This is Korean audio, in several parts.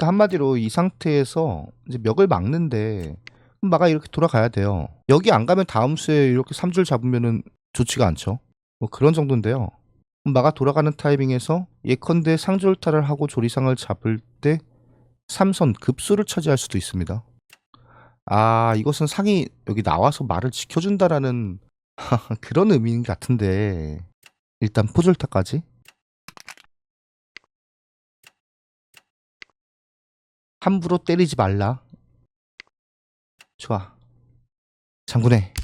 그러니까 한마디로 이 상태에서 이제 멱을 막는데 마가 이렇게 돌아가야 돼요. 여기 안 가면 다음 수에 이렇게 3줄 잡으면은 좋지가 않죠. 뭐 그런 정도인데요. 마가 돌아가는 타이밍에서 예컨대 상졸타를 하고 조리상을 잡을 때 삼선 급수를 차지할 수도 있습니다. 아 이것은 상이 여기 나와서 말을 지켜준다라는 그런 의미인 것 같은데 일단 포졸타까지 함부로 때리지 말라. 좋아. 장군의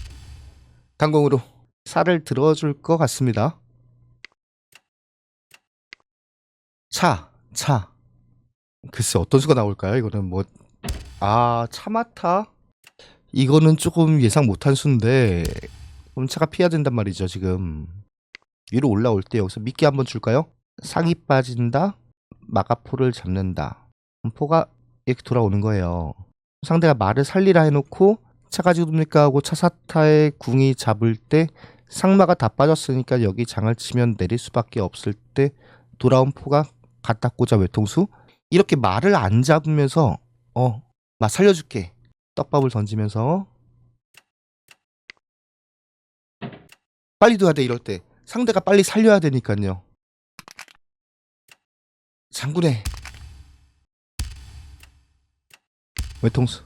강공으로 살을 들어줄 것 같습니다. 차, 차. 글쎄 어떤 수가 나올까요? 이거는 뭐, 아, 차마타? 이거는 조금 예상 못한 수인데, 그럼 차가 피해야 된단 말이죠, 지금. 위로 올라올 때 여기서 미끼 한번 줄까요? 상이 빠진다, 마가포를 잡는다. 포가 이렇게 돌아오는 거예요. 상대가 말을 살리라 해놓고 차 가지고 둡니까 하고 차사타의 궁이 잡을 때 상마가 다 빠졌으니까 여기 장을 치면 내릴 수밖에 없을 때 돌아온 포가 갖다 꽂아 외통수. 이렇게 말을 안 잡으면서 어마 살려줄게. 떡밥을 던지면서. 빨리 둬야 돼 이럴 때. 상대가 빨리 살려야 되니까요. 장군의 외통수